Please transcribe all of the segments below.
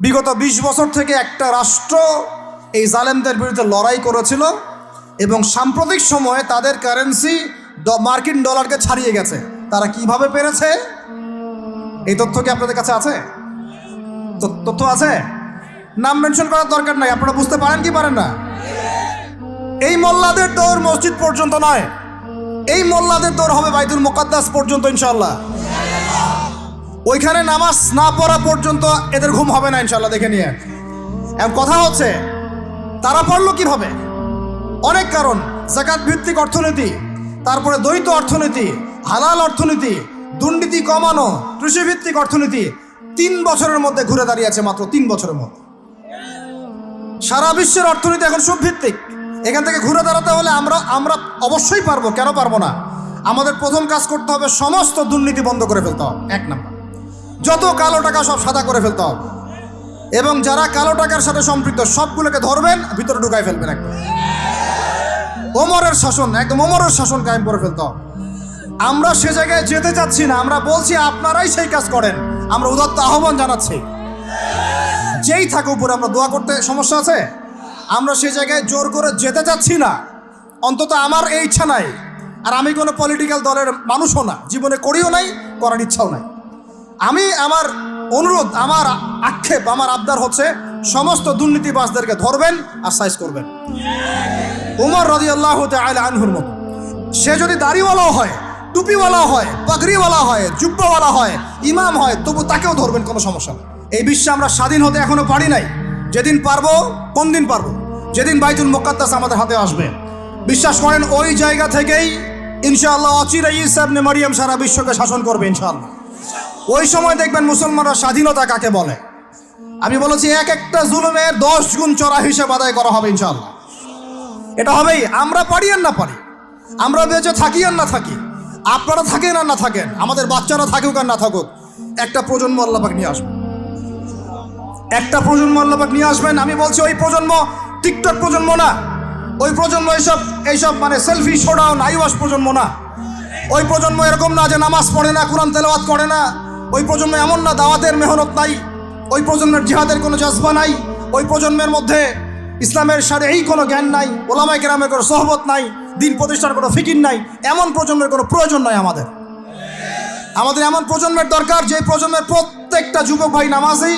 বিগত ২০ বছর থেকে একটা রাষ্ট্র এই জালেমদের বিরুদ্ধে লড়াই করেছিল এবং সাম্প্রতিক সময়ে তাদের কারেন্সি মার্কিন ডলারকে ছাড়িয়ে গেছে। তারা কীভাবে পেরেছে? এই তথ্য কি আপনাদের কাছে আছে? তথ্য আছে? নাম মেনশন করার দরকার নাই, আপনারা বুঝতে পারেন কি পারেন না? এই মোল্লাদের দৌড় মসজিদ পর্যন্ত নয়। এই মোল্লাদের দৌড় হবে বাইদুল মোকাদ্দাস পর্যন্ত ইনশাল্লাহ ওইখানে নামাজ না পড়া পর্যন্ত এদের ঘুম হবে না ইনশাল্লাহ দেখে নিয়ে। এখন কথা হচ্ছে, তারা পড়ল কীভাবে? অনেক কারণ জাকাত ভিত্তিক অর্থনীতি, তারপরে দ্বৈত অর্থনীতি, হালাল অর্থনীতি, দুর্নীতি কমানো, কৃষিভিত্তিক অর্থনীতি, তিন বছরের মধ্যে ঘুরে দাঁড়িয়েছে মাত্র তিন বছরের মধ্যে। সারা বিশ্বের অর্থনীতি এখন সুদভিত্তিক। এখান থেকে ঘুরে দাঁড়াতে হলে আমরা আমরা অবশ্যই পারব। কেন পারব না? আমাদের প্রথম কাজ করতে হবে সমস্ত দুর্নীতি বন্ধ করে ফেলতে হবে। এক নাম্বার। যত কালো টাকা সব সাদা করে ফেলতে হবে। এবং যারা কালো টাকার সাথে সম্পৃক্ত, সবগুলোকে ধরবেন, ভিতরে ঢুকাই ফেলবেন একদম। ওমরের শাসন, একদম ওমরের শাসন কায়েম করে ফেলতে হবে। আমরা সে জায়গায় যেতে চাচ্ছি না, আমরা বলছি আপনারাই সেই কাজ করেন। আমরা উদাত্ত আহ্বান জানাচ্ছি। যেই থাকে উপরে আমরা দোয়া করতে সমস্যা আছে? আমরা সে জায়গায় জোর করে যেতে চাচ্ছি না। অন্তত আমার এই ইচ্ছা নাই। আর আমি কোনো পলিটিক্যাল দলের মানুষও না, জীবনে করিও নাই, করার ইচ্ছাও নাই। আমি আমার অনুরোধ, আমার আক্ষেপ, আমার আবদার হচ্ছে সমস্ত দুর্নীতিবাজদেরকে ধরবেন আর সাইজ করবেন। উমর রদি আল্লাহ আনহুর মতো। সে যদি দাড়িওয়ালাও হয় টুপিওয়ালা হয়, পাগড়িওয়ালা হয়, জুব্বাওয়ালা হয়, ইমাম হয়, তবু তাকেও ধরবেন, কোনো সমস্যা নেই। এই বিশ্বে আমরা স্বাধীন হতে এখনও পারি নাই। যেদিন পারব, কোন দিন পারব? যেদিন বাইতুল মোকাদ্দাস আমাদের হাতে আসবে। বিশ্বাস করেন, ওই জায়গা থেকেই ইনশাআল্লাহ অচিরে ইসাবনে মারিয়াম সারা বিশ্বকে শাসন করবে, ইনশাআল্লাহ। ওই সময় দেখবেন মুসলমানরা স্বাধীনতা কাকে বলে? আমি বলেছি এক একটা জুলুমের দশ গুণ চড়া হিসেবে আদায় করা হবে ইনশাল্লাহ এটা হবেই, আমরা পারি আর না পারি? আমরা বেঁচে থাকি আর না থাকি? আপনারা থাকেন আর না থাকেন? আমাদের বাচ্চারা থাকুক আর না থাকুক? একটা প্রজন্ম আল্লাপাক নিয়ে আসবে। একটা প্রজন্ম আল্লাপাক নিয়ে আসবেন। আমি বলছি ওই প্রজন্ম টিকটক প্রজন্ম না। ওই প্রজন্ম এইসব এইসব মানে সেলফি শোডাউন, আইওয়াস প্রজন্ম না। ওই প্রজন্ম এরকম না যে নামাজ পড়ে না, কোরআন তেলাওয়াত করে না। ওই প্রজন্ম এমন না, দাওয়াতের মেহনত নাই, ওই প্রজন্মের জিহাদের কোনো জজবা নাই, ওই প্রজন্মের মধ্যে ইসলামের সারে এই কোনো জ্ঞান নাই ওলামাই গ্রামের কোনো সহবত নাই, দিন প্রতিষ্ঠার কোনো ফিকির নাই, এমন প্রজন্মের কোনো প্রয়োজন নাই আমাদের। আমাদের এমন প্রজন্মের দরকার যে প্রজন্মের প্রত্যেকটা যুবক ভাই নামাজি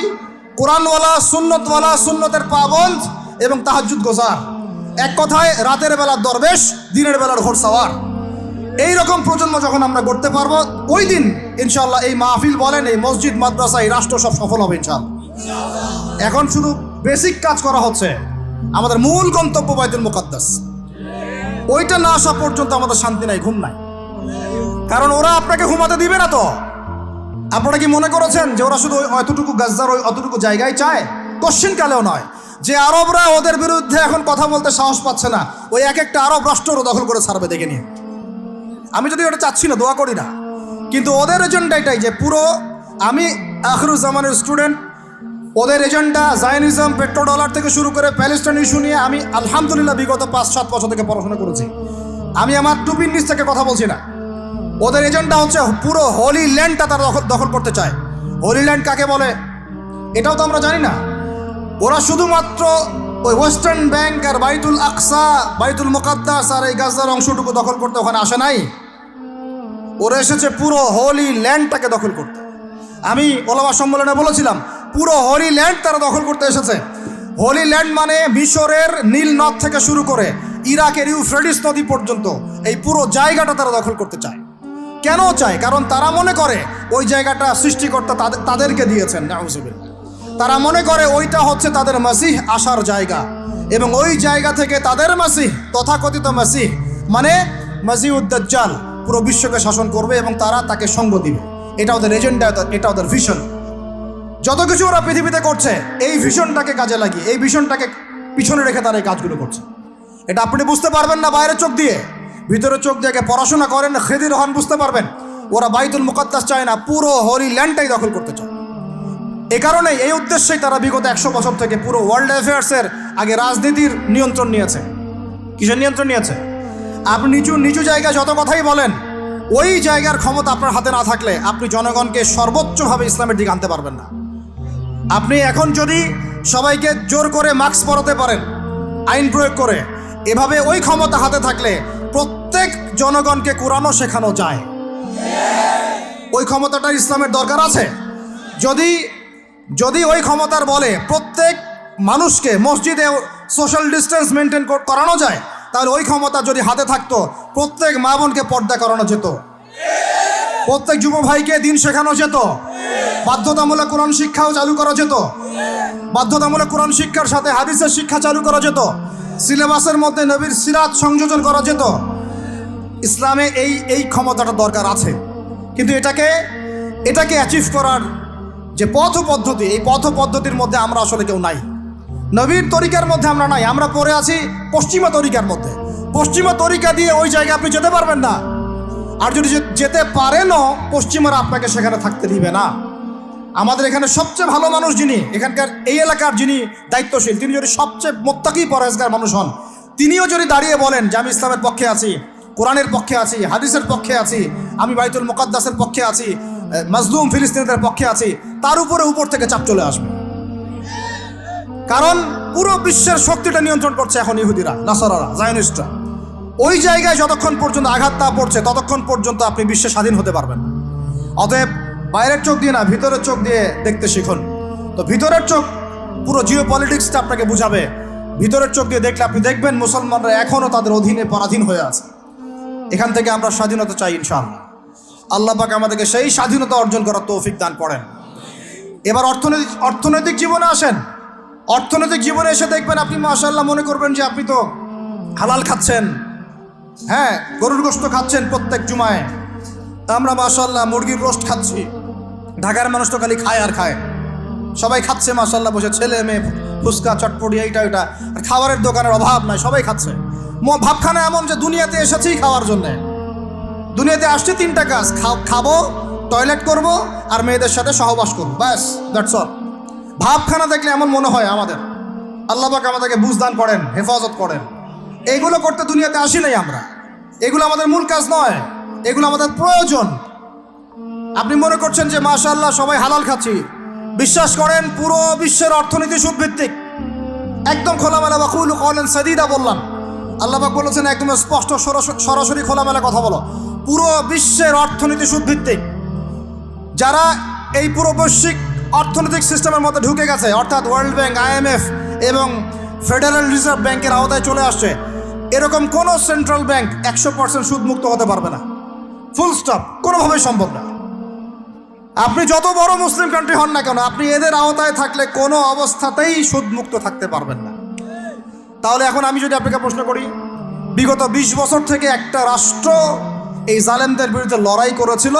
কোরআনওয়ালা, সুন্নতওয়ালা, সুন্নতের পাবন্দ এবং তাহাজুদ গোজার। এক কথায়, রাতের বেলার দরবেশ, দিনের বেলার ঘোরসাওয়ার এই রকম প্রজন্ম যখন আমরা করতে পারব, ওই দিন ইনশাল্লাহ এই মাহফিল বলেন, এই মসজিদ, মাদ্রাসা, এই রাষ্ট্র সব সফল হবে ইনশাল্লাহ এখন শুধু বেসিক কাজ করা হচ্ছে, আমাদের মূল গন্তব্য বাইতুল মুকাদ্দাস। ওইটা না আসা পর্যন্ত আমাদের শান্তি নাই, ঘুম নাই। কারণ ওরা আপনাকে ঘুমাতে দিবে না তো। আপনারা কি মনে করেছেন যে ওরা শুধু অতটুকু গাজ্জার ওই অতটুকু জায়গায় চায়? কোশ্চিন কালেও নয়। যে আরবরা ওদের বিরুদ্ধে এখন কথা বলতে সাহস পাচ্ছে না, ওই এক একটা আরব রাষ্ট্র দখল করে ছাড়বে দেখে নিয়ে আমি যদি ওটা চাচ্ছি না, দোয়া করি না। কিন্তু ওদের এজেন্ডা এটাই যে পুরো আমি আখরুজ্জামানের স্টুডেন্ট ওদের এজেন্ডা জায়নিজম পেট্রো ডলার থেকে শুরু করে প্যালেস্টাইন ইস্যু নিয়ে আমি আলহামদুলিল্লাহ বিগত পাঁচ, সাত বছর থেকে পড়াশোনা করেছি। আমি আমার টুপির নিচ থেকে কথা বলছি না। ওদের এজেন্ডা হচ্ছে পুরো হোলি ল্যান্ডটা তারা দখল দখল করতে চায়। হোলি ল্যান্ড কাকে বলে? এটাও তো আমরা জানি না। ওরা শুধুমাত্র ওই ওয়েস্টার্ন ব্যাংক আর বাইতুল আকসা, বাইতুল মোকাদ্দাস আর এই গাজার অংশটুকু দখল করতে ওখানে আসে নাই। ওরা এসেছে পুরো হোলি ল্যান্ডটাকে দখল করতে। আমি ওলামা সম্মেলনে বলেছিলাম, পুরো হোলি ল্যান্ড তারা দখল করতে এসেছে। হোলি ল্যান্ড মানে মিশরের নীল নদ থেকে শুরু করে ইরাকের ইউফ্রেডিস নদী পর্যন্ত এই পুরো জায়গাটা তারা দখল করতে চায়। কেন চায়? কারণ তারা মনে করে ওই জায়গাটা সৃষ্টিকর্তা তাদের তাদেরকে দিয়েছেন, নাউজুবিল্লাহ। তারা মনে করে ওইটা হচ্ছে তাদের মাসিহ আসার জায়গা এবং ওই জায়গা থেকে তাদের মাসিহ, তথাকথিত মাসিহ মানে মাসিউদ্দাজ্জাল পুরো বিশ্বকে শাসন করবে এবং তারা তাকে সঙ্গ দিবে। এটা ওদের এজেন্ডা এটা ওদের ভিশন যত কিছু ওরা পৃথিবীতে করছে, এই ভিশনটাকে কাজে লাগিয়ে, এই ভিশনটাকে পিছনে রেখে তারা এই কাজগুলো করছে। এটা আপনি বুঝতে পারবেন না বাইরের চোখ দিয়ে। ভিতরে চোখ দিয়ে পড়াশোনা করেন, খেদির হন, বুঝতে পারবেন। ওরা বাইতুল মুকাদ্দাস চায় না, পুরো হরি ল্যান্ডটাই দখল করতে চায়। এ কারণে এই উদ্দেশ্যেই তারা বিগত একশো বছর থেকে পুরো ওয়ার্ল্ড অ্যাফেয়ার্সের আগে রাজনীতির নিয়ন্ত্রণ নিয়েছে। কিসের নিয়ন্ত্রণ নিয়েছে? আপনি নিচু নিচু জায়গায় যত কথাই বলেন, ওই জায়গার ক্ষমতা আপনার হাতে না থাকলে আপনি জনগণকে সর্বোচ্চভাবে ইসলামের দিকে আনতে পারবেন না। আপনি এখন যদি সবাইকে জোর করে মাস্ক পরাতে পারেন, আইন প্রয়োগ করে, এভাবে ওই ক্ষমতা হাতে থাকলে প্রত্যেক জনগণকে কোরআনও শেখানো যায়। ওই ক্ষমতাটা ইসলামের দরকার আছে? যদি যদি ওই ক্ষমতার বলে প্রত্যেক মানুষকে মসজিদে সোশ্যাল ডিস্টেন্স মেনটেন করানো যায় তাহলে ওই ক্ষমতা যদি হাতে থাকতো, প্রত্যেক মা বোনকে পর্দা করানো যেত। প্রত্যেক যুব ভাইকে দিন শেখানো যেত। বাধ্যতামূলক কোরআন শিক্ষাও চালু করা যেত। বাধ্যতামূলক কোরআন শিক্ষার সাথে হাদিসের শিক্ষা চালু করা যেত। সিলেবাসের মধ্যে নবীর সিরাত সংযোজন করা যেত। ইসলামে এই এই ক্ষমতাটা দরকার আছে। কিন্তু এটাকে এটাকে অ্যাচিভ করার যে পথ পদ্ধতি এই পথ পদ্ধতির মধ্যে আমরা আসলে কেউ নাই। নবীর তরিকার মধ্যে আমরা নাই, আমরা পড়ে আছি পশ্চিমা তরিকার মধ্যে। পশ্চিমা তরিকা দিয়ে ওই জায়গায় আপনি যেতে পারবেন না। আর যদি যেতে পারেনও, পশ্চিমারা আপনাকে সেখানে থাকতে দিবে না। আমাদের এখানে সবচেয়ে ভালো মানুষ যিনি, এখানকার এই এলাকার যিনি দায়িত্বশীল, তিনি যদি সবচেয়ে মোত্তাকি পরেজগার মানুষ হন, তিনিও যদি দাঁড়িয়ে বলেন যে আমি ইসলামের পক্ষে আছি, কোরআনের পক্ষে আছি, হাদিসের পক্ষে আছি, আমি বাইতুল মোকাদ্দাসের পক্ষে আছি মাজলুম ফিলিস্তিনিদের পক্ষে আছি, তার উপরে উপর থেকে চাপ চলে আসবে। কারণ পুরো বিশ্বের শক্তিটা নিয়ন্ত্রণ করছে এখন ইহুদিরা, নাসারারা, জায়নিস্টরা। ওই জায়গায় যতক্ষণ পর্যন্ত আঘাত না পড়ছে, ততক্ষণ পর্যন্ত আপনি বিশ্বে স্বাধীন হতে পারবেন। অতএব বাইরের চোখ দিয়ে না, ভিতরের চোখ দিয়ে দেখতে শিখুন। তো ভিতরের চোখ পুরো জিও পলিটিক্সটা আপনাকে বুঝাবে। ভিতরের চোখ দিয়ে দেখলে আপনি দেখবেন মুসলমানরা এখনও তাদের অধীনে পরাধীন হয়ে আছে। এখান থেকে আমরা স্বাধীনতা চাই ইনশাআল্লাহ। আল্লাহ আমাদেরকে সেই স্বাধীনতা অর্জন করার তৌফিক দান করেন। এবার অর্থনৈতিক অর্থনৈতিক জীবনে আসেন। অর্থনৈতিক জীবনে এসে দেখবেন আপনি মাশাল্লাহ মনে করবেন যে আপনি তো হালাল খাচ্ছেন। হ্যাঁ গরুর গোস্ত খাচ্ছেন প্রত্যেক জুমায়। তা আমরা মাশাল্লাহ মুরগির রোস্ট খাচ্ছি। ঢাকার মানুষ তো খালি খায় আর খায়। সবাই খাচ্ছে মাশাল্লাহ বসে, ছেলে, মেয়ে, ফুচকা, চটপটি, এইটা, ওইটা। আর খাবারের দোকানের অভাব নাই, সবাই খাচ্ছে। ভাবখানা এমন যে দুনিয়াতে এসেছি খাওয়ার জন্যে। দুনিয়াতে আসছে তিনটা কাজ খাব টয়লেট করব, আর মেয়েদের সাথে সহবাস করব। ব্যাস দ্যাটস অল ভাবখানা দেখলে এমন মনে হয় আমাদের। আল্লাহ পাক আমাদেরকে বুঝদান করেন, হেফাজত করেন। এইগুলো করতে দুনিয়াতে আসি নাই আমরা। এগুলো আমাদের মূল কাজ নয়। এগুলো আমাদের প্রয়োজন। আপনি মনে করছেন যে মাশাল্লাহ সবাই হালাল খাচ্ছি। বিশ্বাস করেন, পুরো বিশ্বের অর্থনীতি সুদভিত্তিক। একদম খোলামেলা বা কুল কলেন সাদিদা বললাম। আল্লাহবাক বলেছেন, একদম স্পষ্ট সরাস- সরাসরি খোলামেলা কথা বলো। পুরো বিশ্বের অর্থনীতি সুদভিত্তিক। যারা এই পুরো বৈশ্বিক অর্থনৈতিক সিস্টেমের মধ্যে ঢুকে গেছে। অর্থাৎ ওয়ার্ল্ড ব্যাংক আইএমএফ এবং ফেডারেল রিজার্ভ ব্যাংকের আওতায় চলে আসছে। এরকম কোনো সেন্ট্রাল ব্যাংক একশো পার্সেন্ট সুদমুক্ত হতে পারবে না। ফুল স্টপ কোনোভাবেই সম্ভব না। আপনি যত বড় মুসলিম কান্ট্রি হন না কেন, আপনি এদের আওতায় থাকলে কোনো অবস্থাতেই সুদমুক্ত থাকতে পারবেন না। তাহলে এখন আমি যদি আপনাকে প্রশ্ন করি, বিগত ২০ বছর থেকে একটা রাষ্ট্র এই জালেমদের বিরুদ্ধে লড়াই করেছিল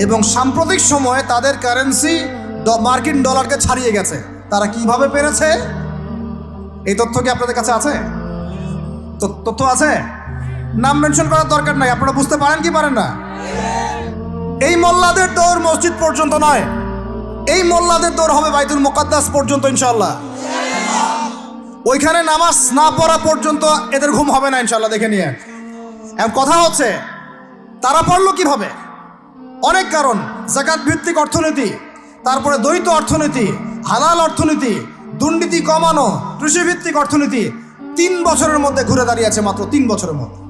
এবং সাম্প্রতিক সময়ে তাদের কারেন্সি মার্কিন ডলারকে ছাড়িয়ে গেছে। তারা কীভাবে পেরেছে? এই তথ্য কি আপনাদের কাছে আছে? তথ্য আছে? নাম মেনশন করার দরকার নাই, আপনারা বুঝতে পারেন কি পারেন না? এই মোল্লাদের দৌড় মসজিদ পর্যন্ত নয়। এই মোল্লাদের দৌড় হবে বাইতুল মোকাদ্দাস পর্যন্ত ইনশাল্লাহ ওইখানে নামাজ না পড়া পর্যন্ত এদের ঘুম হবে না ইনশাল্লাহ দেখে নিয়ে। এখন কথা হচ্ছে, তারা পড়ল কীভাবে? অনেক কারণ, জাকাত ভিত্তিক অর্থনীতি তারপরে দ্বৈত অর্থনীতি, হালাল অর্থনীতি, দুর্নীতি কমানো, কৃষিভিত্তিক অর্থনীতি তিন বছরের মধ্যে ঘুরে দাঁড়িয়েছে মাত্র তিন বছরের মধ্যে।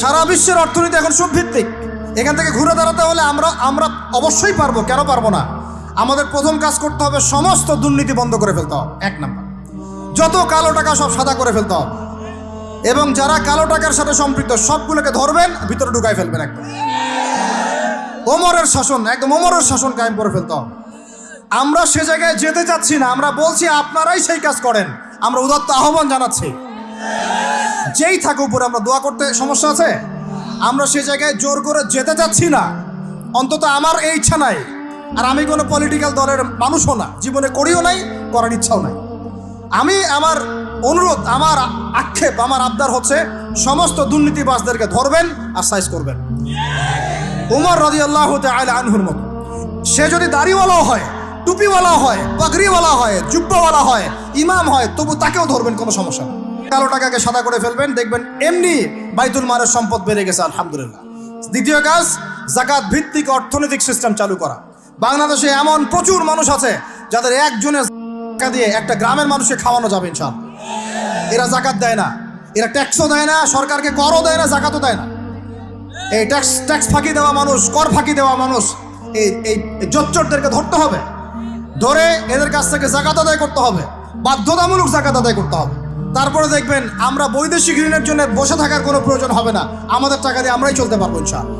সারা বিশ্বের অর্থনীতি এখন সুদভিত্তিক। এখান থেকে ঘুরে দাঁড়াতে হলে আমরা আমরা অবশ্যই পারব। কেন পারব না? আমাদের প্রথম কাজ করতে হবে সমস্ত দুর্নীতি বন্ধ করে ফেলতে হবে। এক নাম্বার। যত কালো টাকা সব সাদা করে ফেলতে হবে। এবং যারা কালো টাকার সাথে সম্পৃক্ত, সবগুলোকে ধরবেন, ভিতরে ঢুকাই ফেলবেন একদম। ওমরের শাসন, একদম ওমরের শাসন কায়েম করে ফেলতে হবে। আমরা সে জায়গায় যেতে চাচ্ছি না, আমরা বলছি আপনারাই সেই কাজ করেন। আমরা উদাত্ত আহ্বান জানাচ্ছি। যেই থাকে উপরে আমরা দোয়া করতে সমস্যা আছে? আমরা সে জায়গায় জোর করে যেতে চাচ্ছি না। অন্তত আমার এই ইচ্ছা নাই। আর আমি কোনো পলিটিক্যাল দলের মানুষও না। জীবনে করিও নাই, করার ইচ্ছাও নাই। আমি আমার অনুরোধ, আমার আক্ষেপ, আমার আবদার হচ্ছে সমস্ত দুর্নীতিবাসদেরকে ধরবেন আর সাইজ করবেন। উমর রাজি আল্লাহ আনহুর মতো। সে যদি দাড়িওয়ালাও হয় টুপিওয়ালা হয়, পাগড়িওয়ালা হয়, জুব্বাওয়ালা হয়, ইমাম হয়, তবু তাকেও ধরবেন কোনো সমস্যা কালো টাকাকে সাদা করে ফেলবেন, দেখবেন এমনি বাইতুল মারের সম্পদ বেড়ে গেছে, আলহামদুলিল্লাহ। দ্বিতীয় কাজ জাকাত ভিত্তিক অর্থনৈতিক সিস্টেম চালু করা। বাংলাদেশে এমন প্রচুর মানুষ আছে, যাদের একজনের টাকা দিয়ে একটা গ্রামের মানুষকে খাওয়ানো যাবে ইনশাল এরা জাকাত দেয় না, এরা ট্যাক্সও দেয় না, সরকারকে করও দেয় না জাকাতও দেয় না। এই ট্যাক্স ট্যাক্স ফাঁকি দেওয়া মানুষ, কর ফাঁকি দেওয়া মানুষ, এই এই জোচ্চরদেরকে ধরতে হবে। ধরে এদের কাছ থেকে জাকাত আদায় করতে হবে, বাধ্যতামূলক জাকাত আদায় করতে হবে। তারপরে দেখবেন আমরা বৈদেশিক ঋণের জন্য বসে থাকার কোনো প্রয়োজন হবে না। আমাদের টাকা দিয়ে আমরাই চলতে পারব, ইনশাআল্লাহ।